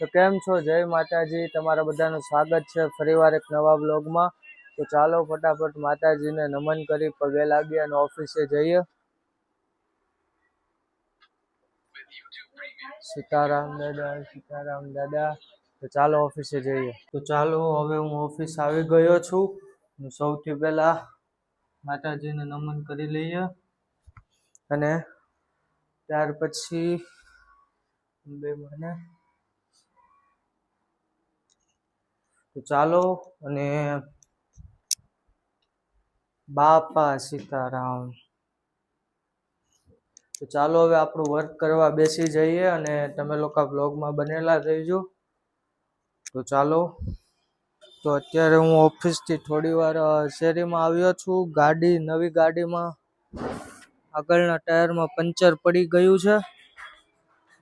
તો કેમ છો? જય માતાજી. તમારા બધાનું સ્વાગત છે ફરીવાર એક નવા બ્લોગમાં તો ચાલો ફટાફટ માતાજીને નમન કરી પગે લાગીએ અને ઓફિસે જઈએ. સીતારામ દાદા સીતારામ દાદા. તો ચાલો ઓફિસે જઈએ. તો ચાલો, હવે હું ઓફિસ આવી ગયો છું. સૌથી પહેલા માતાજીને નમન કરી લઈએ. અને ત્યાર પછી, બે મને તો ચાલો અને બાપા સીતારામ. તો ચાલો હવે આપણું વર્ક કરવા બેસી જઈએ અને તમે લોકો બ્લોગમાં બનેલા રહીજો. તો ચાલો. તો અત્યારે હું ઓફિસથી થોડી વાર શેરીમાં આવ્યો છું. ગાડી, નવી ગાડીમાં આગળના ટાયરમાં પંચર પડી ગયું છે.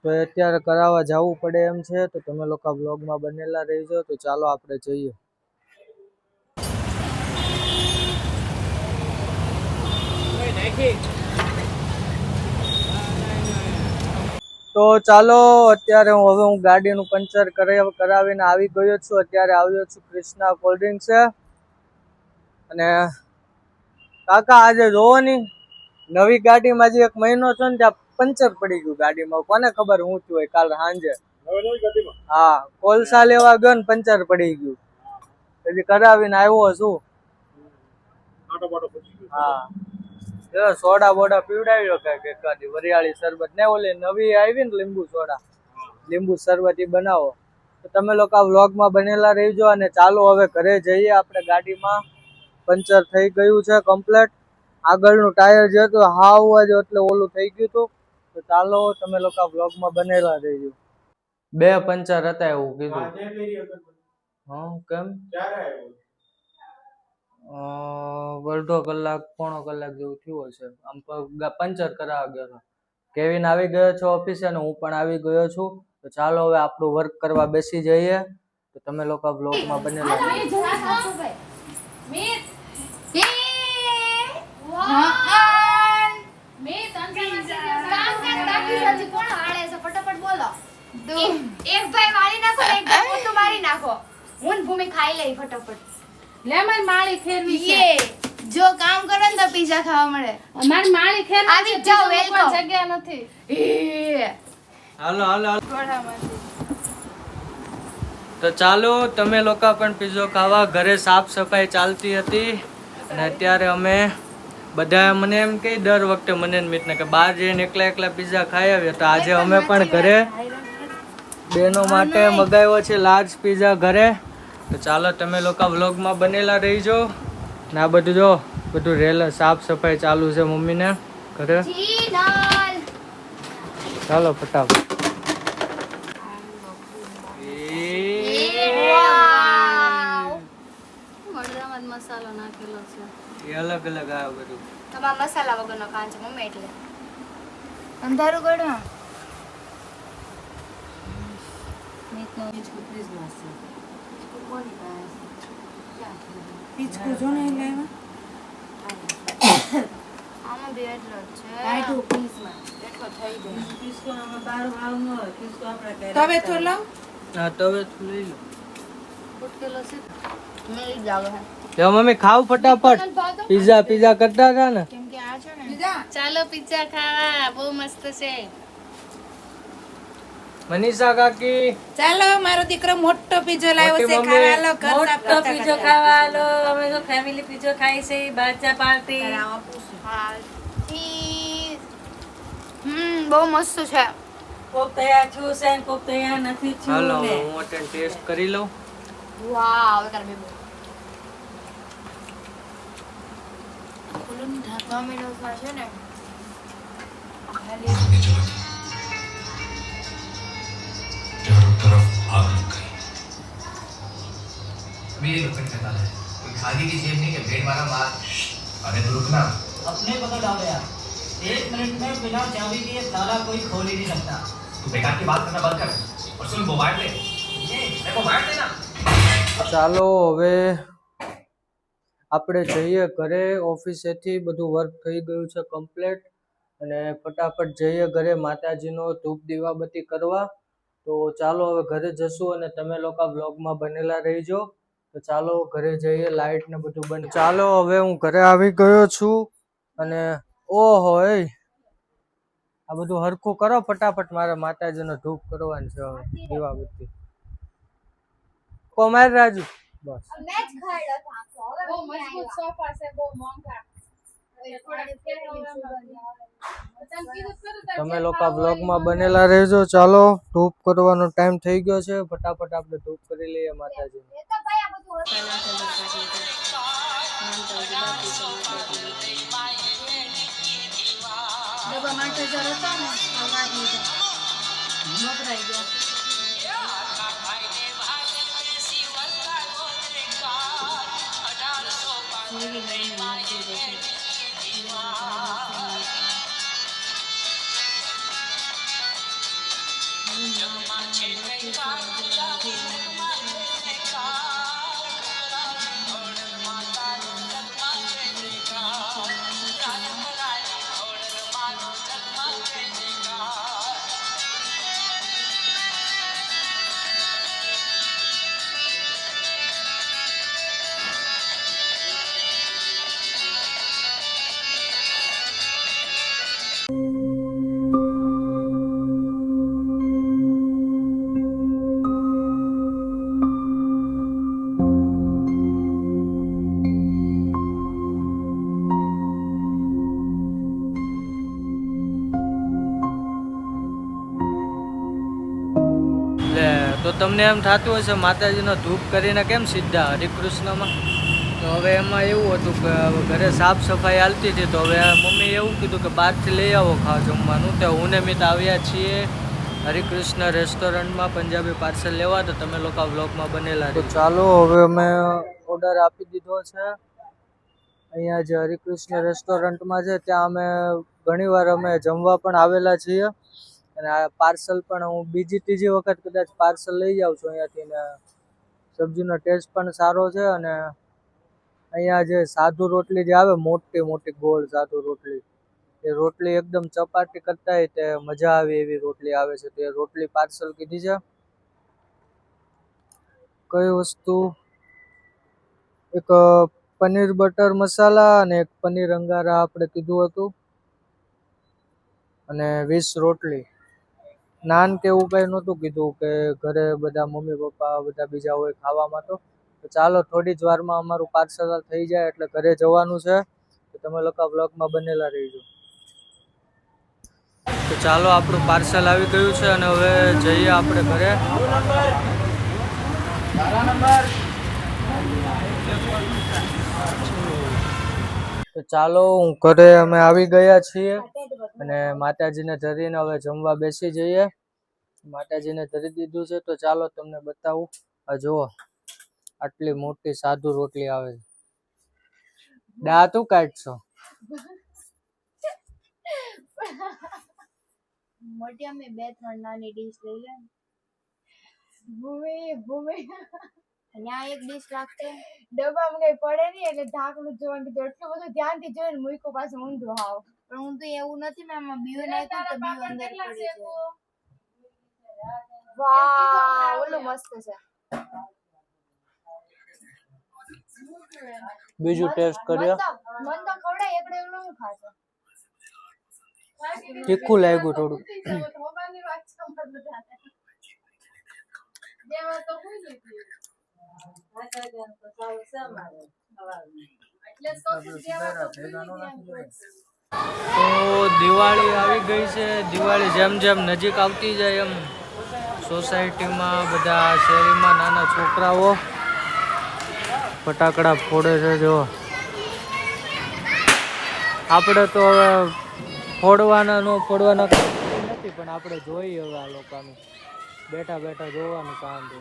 તો અત્યારે કરાવવા જવું પડે એમ છે, તો તમે લોકો બ્લોગમાં બનેલા રહેજો, તો ચાલો આપણે જઈએ. તો ચાલો, અત્યારે હું હવે હું ગાડીનું પંચર કરાવ- કરાવીને આવી ગયો છું. અત્યારે આવ્યો છું ક્રિષ્ના કોલ્ડ છે. અને કાકા આજે જોવો નવી ગાડીમાં જે એક મહિનો છે ને, ત્યાં પંચર પડી ગયું ગાડીમાં. કોને ખબર હું થયું હોય કાલ સાંજે? હા કોલસા લેવા ગયો ને પંચર પડી ગયું. પછી કરાવીને આવ્યો છું. હા. સોડા બોડા પીવડાવ્યો કે એકાદી વરિયાળી શરબત. ને ઓલી નવી આવી ને લીંબુ સોડા. લીંબુ શરબત ઈ બનાવો. તો તમે લોકો આ વ્લોગમાં બનેલા રહેજો અને ચાલો હવે ઘરે જઈએ આપણે ગાડીમાં. પંચર થઈ ગયું છે કમ્પ્લેટ આગળનું ટાયર જે હતું હાવ જ એટલે ઓલું થઈ ગયું હતું. તો ચાલો તમે લોકો આ વ્લોગમાં બનેલા રહેજો. બે પંચર હતા એવું કીધું. હા કેમ? અ, અડધો કલાક પોણો કલાક જેવું થયું હશે. આમ પ- પંચર કરાવવા ગયો હતો. કેવિન આવી ગયો છે ઓફિસે અને હું પણ આવી ગયો છું. તો ચાલો હવે આપણું વર્ક કરવા બેસી જઈએ. તો તમે લોકો બ્લોગમાં બનેલા રહેજો. એક ભાઈ વાળી નાખો ને એક ભાઈ તો મારી નાખો. હું ભૂમિ ખાઈ લઈ ફટાફટ. લેમન માળી ફેરવી છે. જો કામ કરો ને તો પીઝા ખાવા મળે. અમારી માળી ખેર આવી છે જાઓ, પીઝામાં જગ્યા નથી. હાલો હાલો હાલો. તો ચાલો તમે લોકો પણ પીઝો ખાવા. ઘરે સાફ સફાઈ ચાલતી હતી અને અત્યારે અમે બધા મને એમ કે દર વખતે મને ને મિતને કે બહાર જઈને એકલા એકલા પીઝા ખાઈ આવ્યા તો આજે અમે પણ ઘરે બહેનો માટે મગાવ્યો છે લાર્જ પીઝા ઘરે. તો ચાલો તમે લોકો વ્લોગમાં બનેલા રહીજો. ને આ બધું જો બધું રેલ સાફ સફાઈ ચાલુ છે મમ્મીને ઘરે. ચાલો ફટાફટ. મસાલો નાખેલો છે. એ અલગ અલગ આ બધું. તમારા મસાલા વગરનો ખાન છે મમ્મી એટલે. અંધારું કરો આમાં. બે એટલો જ છે. તવે તો લઉં હા તવે લઈ લો ફૂટકેલો છે મને ઈ જ લાગે છે જો મમ્મી ખાવ ફટાફટ પીઝા પીઝા કરતા હતા ને કેમ કે આ છે ને બીજા ચાલો પિઝા ખાવા બહુ મસ્ત છે મનીષા કાકી ચાલો મારો દીકરો મોટો પીઝો લાવ્યો છે મોટી મમ્મી. ખાવા લો ઘર સાફ મોટો કરતા પીઝો કરતા. ખાવા આલો અમે તો ફેમિલી પીઝો ખાઈ છે બાચા પાર્ટી હા ચીઝ હમ બહુ મસ્ત છે કોક તૈયાર છું છે ને કોક તૈયાર નથી છું હાલો ને હું અત્યારે ટેસ્ટ કરી લઉં વાવ કર બેબો ડોમિનોઝમાં છે ને चारों तरफ आग लग गई अभी ये लोखंड का ताला है कोई खादी की जेब नहीं कि भेड़ मारा मार अरे तो रुकना अपने पता डाल गया एक मिनट में बिना चाबी के ये ताला कोई खोल ही नहीं सकता तू बेकार की बात करना बंद कर और सुन मोबाइल ले ये मेरे को मोबाइल देना ચાલો હવે આપણે જઈએ ઘરે. ઓફિસેથી બધું વર્ક થઈ ગયું છે કમ્પ્લીટ અને ફટાફટ જઈએ ઘરે માતાજીનો ધૂપ દીવાબત્તી કરવા. તો ચાલો હવે ઘરે જશું અને તમે લોકો બ્લોગમાં બનેલા રહીજો. તો ચાલો ઘરે જઈએ લાઇટ ને બધું બંધ. ચાલો હવે હું ઘરે આવી ગયો છું. અને ઓહો આ બધું હરખું કરો ફટાફટ મારે માતાજીનો ધૂપ કરવાનું છે હવે, દીવાબત્તી. કોમાર રાજુ. બસ. તમે લોકો બ્લોગમાં બનેલા રહેજો. ચાલો ધૂપ કરવાનો ટાઈમ થઈ ગયો છે. ફટાફટ આપણે ધૂપ કરી લઈએ માતાજી. એ તો ભાઈ આ બધું હતું. ડબ્બા માટે હતા ને ગયા. નાખી તો તમને એમ થતું હશે માતાજીનો ધૂપ કરીને કેમ સીધા? હરિકૃષ્ણમાં તો હવે એમાં એવું હતું કે ઘરે સાફ સફાઈ હાલતી હતી તો હવે મમ્મી એવું કીધું કે બહારથી લઈ આવો ખાવા જમવાનું. તો હું ને મિત આવ્યા છીએ. હરિકૃષ્ણ રેસ્ટોરન્ટમાં પંજાબી પાર્સલ લેવા તો તમે લોકો વ્લોગમાં બનેલા તો ચાલો હવે અમે ઓર્ડર આપી દીધો છે. અહીંયા જે હરિકૃષ્ણ રેસ્ટોરન્ટમાં છે ત્યાં અમે ઘણીવાર અમે જમવા પણ આવેલા છીએ. અને આ પાર્સલ પણ હું બીજી ત્રીજી વખત કદાચ પાર્સલ લઈ જાઉં છું અહીંયાથી ને સબ્જીનો ટેસ્ટ પણ સારો છે અને અહીંયા જે સાધુ રોટલી જે આવે મોટી મોટી ગોળ સાધુ રોટલી, એ રોટલી એકદમ ચપાટી કરતા તે મજા આવે એવી રોટલી આવે છે. તે રોટલી પાર્સલ કીધી છે. કઈ વસ્તુ? એક પનીર બટર મસાલા અને એક પનીર અંગારા આપણે કીધું હતું. અને વીસ રોટલી. નાન કે એવું કઈ નહોતું કીધું કે ઘરે બધા મમ્મી, પપ્પા, બધા બીજા હોય ખાવામાં તો. ચાલો, થોડી જ વારમાં અમારું પાર્સલ થઈ જાય એટલે ઘરે જવાનું છે. તો તમે લોકો બ્લોગમાં બનેલા રહીજો. તો ચાલો, આપણું પાર્સલ આવી ગયું છે અને હવે જઈએ આપણે ઘરે. તો ચાલો, હું ઘરે અમે આવી ગયા છીએ. અને માતાજીને ધરીને હવે જમવા બેસી જઈએ. માતાજીને ધરી દીધું છે તો ચાલો તમને બતાવું. આ જુઓ આટલી મોટી સાધુ રોટલી આવે છે. દાંતું કાઢશો મોટી અમે બે ત્રણ નાની ડીશ લઈ લે. ભૂમિ ભૂમિ. અહીંયા એક ડીશ રાખતે ડબ્બામાં કઈ પડે નહીં એટલે ઢાંકણું જોવાનું કીધું. એટલું બધું ધ્યાનથી જોઈને મૂકો પાછું ઊંધું હાવ. પણ હું તો એવું નથી મેં આમાં બીઓ નાખ્યું તો બીઓ અંદર પડી છે વાહ ઓલું મસ્ત છે. બીજું ટેસ્ટ કર્યો? મન તો ખવડાય એકડે એવડું હું ખાશે તીખું લાગ્યું થોડું. એટલે તો છું. દિવાળી આવી ગઈ છે. દિવાળી જેમ જેમ નજીક આવતી જાય એમ સોસાયટીમાં બધા શેરીમાં નાના છોકરાઓ ફટાકડા ફોડે છે જો. આપણે તો હવે ફોડવાના, નો ફોડવાના નથી, પણ આપણે જોઈએ હવે આ લોકોનું. બેઠા બેઠા જોવાનું શાંતિ